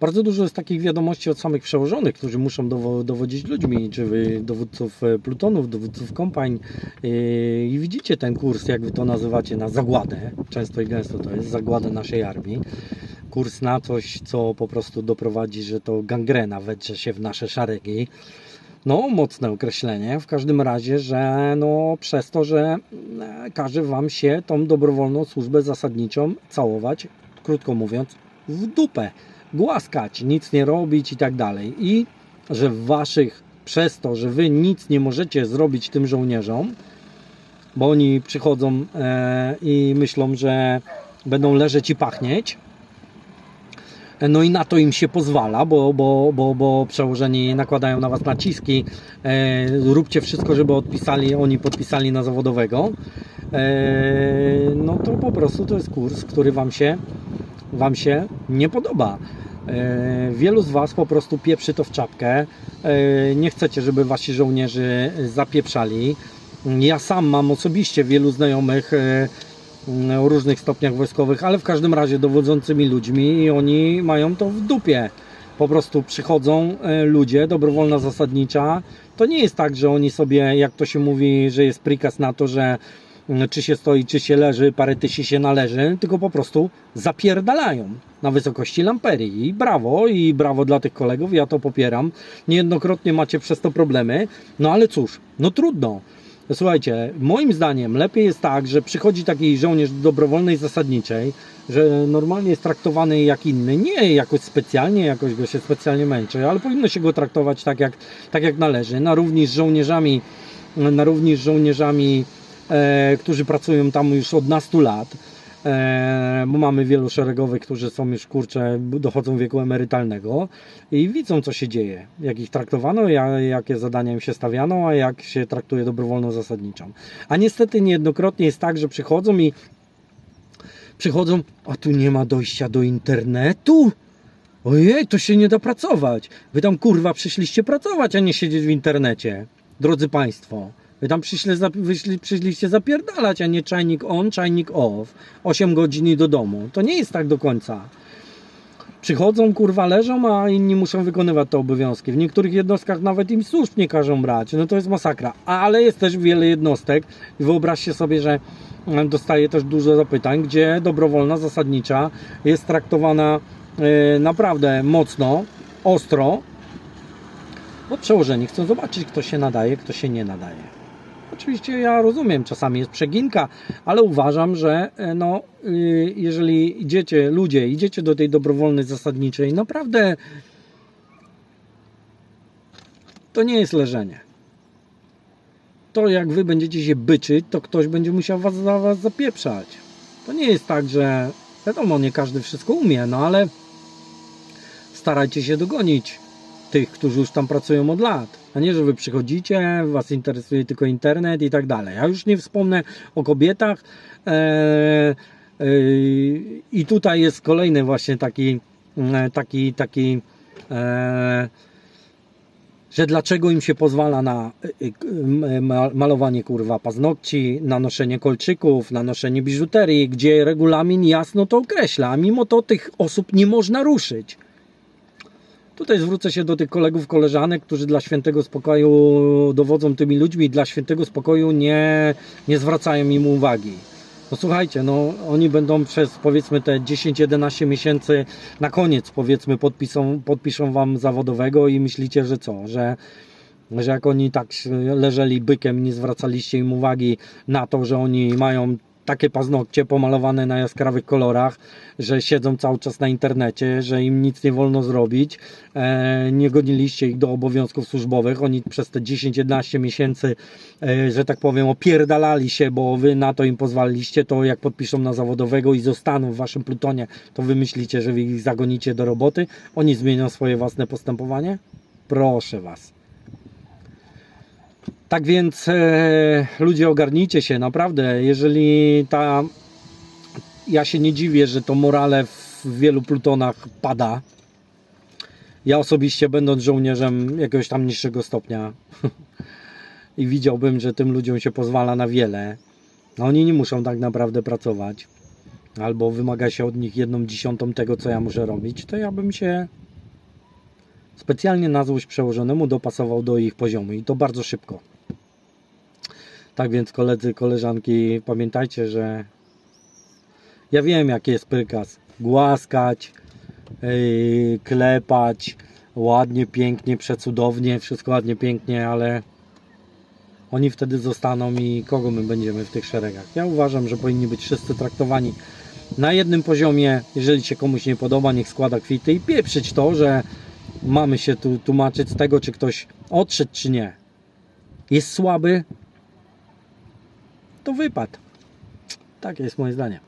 Bardzo dużo jest takich wiadomości od samych przełożonych, którzy muszą dowo- dowodzić ludźmi, czy dowódców e, plutonów, dowódców kompań. Yy, I widzicie ten kurs, jak wy to nazywacie, na zagładę. Często i gęsto to jest zagładę naszej armii. Kurs na coś, co po prostu doprowadzi, że to gangrena wedrze się w nasze szeregi. No, mocne określenie. W każdym razie, że no, przez to, że e, każe Wam się tą dobrowolną służbę zasadniczą całować, krótko mówiąc, w dupę, głaskać, nic nie robić i tak dalej. I że w Waszych, przez to, że Wy nic nie możecie zrobić tym żołnierzom, bo oni przychodzą e, i myślą, że będą leżeć i pachnieć, no i na to im się pozwala, bo, bo, bo, bo przełożeni nakładają na Was naciski. E, róbcie wszystko, żeby odpisali, oni podpisali na zawodowego. E, no to po prostu to jest kurs, który Wam się, wam się nie podoba. E, wielu z Was po prostu pieprzy to w czapkę. E, nie chcecie, żeby Wasi żołnierzy zapieprzali. Ja sam mam osobiście wielu znajomych e, o różnych stopniach wojskowych, ale w każdym razie dowodzącymi ludźmi i oni mają to w dupie. Po prostu przychodzą ludzie, dobrowolna zasadnicza. To nie jest tak, że oni sobie, jak to się mówi, że jest prikaz na to, że czy się stoi, czy się leży, parę tysięcy się należy, tylko po prostu zapierdalają na wysokości lamperii. I brawo, i brawo dla tych kolegów, ja to popieram. Niejednokrotnie macie przez to problemy, no ale cóż, no trudno. Słuchajcie, moim zdaniem lepiej jest tak, że przychodzi taki żołnierz dobrowolnej zasadniczej, że normalnie jest traktowany jak inny, nie jakoś specjalnie, jakoś go się specjalnie męczy, ale powinno się go traktować tak jak, tak jak należy, na równi z żołnierzami, na równi z żołnierzami, e, którzy pracują tam już od nastu lat. E, bo mamy wielu szeregowych, którzy są już kurcze, dochodzą wieku emerytalnego i widzą, co się dzieje, jak ich traktowano, ja- jakie zadania im się stawiano, a jak się traktuje dobrowolną zasadniczą. A niestety niejednokrotnie jest tak, że przychodzą i przychodzą, a tu nie ma dojścia do internetu? Ojej, to się nie da pracować. Wy tam kurwa przyszliście pracować, a nie siedzieć w internecie. Drodzy Państwo, wy tam przyszliście zapierdalać, a nie czajnik on, czajnik off. 8 godzin i do domu. To nie jest tak do końca. Przychodzą, kurwa, leżą, a inni muszą wykonywać te obowiązki. W niektórych jednostkach nawet im służb nie każą brać. No to jest masakra. Ale jest też wiele jednostek. Wyobraźcie sobie, że e, dostaję też dużo zapytań, gdzie dobrowolna, zasadnicza jest traktowana e, naprawdę mocno, ostro. Bo przełożeni chcą zobaczyć, kto się nadaje, kto się nie nadaje. Oczywiście ja rozumiem, czasami jest przeginka, ale uważam, że e, no, y, jeżeli idziecie, ludzie, idziecie do tej dobrowolnej zasadniczej, naprawdę to nie jest leżenie. To jak wy będziecie się byczyć, to ktoś będzie musiał was za was zapieprzać. To nie jest tak, że wiadomo, nie każdy wszystko umie, no ale starajcie się dogonić tych, którzy już tam pracują od lat. A nie, że wy przychodzicie, was interesuje tylko internet i tak dalej. Ja już nie wspomnę o kobietach. E, e, I tutaj jest kolejny właśnie taki, e, taki, taki że dlaczego im się pozwala na malowanie kurwa paznokci, na noszenie kolczyków, na noszenie biżuterii, gdzie regulamin jasno to określa, a mimo to tych osób nie można ruszyć. Tutaj zwrócę się do tych kolegów, koleżanek, którzy dla świętego spokoju dowodzą tymi ludźmi, dla świętego spokoju nie, nie zwracają im uwagi. No słuchajcie, no oni będą przez powiedzmy te 10-11 miesięcy na koniec powiedzmy podpiszą, podpiszą wam zawodowego i myślicie, że co, że, że jak oni tak leżeli bykiem, nie zwracaliście im uwagi na to, że oni mają takie paznokcie pomalowane na jaskrawych kolorach, że siedzą cały czas na internecie, że im nic nie wolno zrobić, e, nie goniliście ich do obowiązków służbowych, oni przez te 10-11 miesięcy, e, że tak powiem, opierdalali się, bo wy na to im pozwaliliście, to jak podpiszą na zawodowego i zostaną w waszym plutonie, to wy myślicie, że wy ich zagonicie do roboty, oni zmienią swoje własne postępowanie? Proszę was. Tak więc e, ludzie ogarnijcie się, naprawdę. Jeżeli ta. Ja się nie dziwię, że to morale w wielu plutonach pada. Ja osobiście, będąc żołnierzem jakiegoś tam niższego stopnia i widziałbym, że tym ludziom się pozwala na wiele. No oni nie muszą tak naprawdę pracować. Albo wymaga się od nich jedną dziesiątą tego, co ja muszę robić, to ja bym się specjalnie na złość przełożonemu dopasował do ich poziomu i to bardzo szybko. Tak więc koledzy, koleżanki, pamiętajcie, że ja wiem jaki jest prykaz. Głaskać, yy, klepać, ładnie, pięknie, przecudownie, wszystko ładnie, pięknie, ale oni wtedy zostaną i kogo my będziemy w tych szeregach. Ja uważam, że powinni być wszyscy traktowani na jednym poziomie. Jeżeli się komuś nie podoba, niech składa kwity i pieprzyć to, że mamy się tu tłumaczyć z tego, czy ktoś odszedł, czy nie. Jest słaby, to wypad. Takie jest moje zdanie.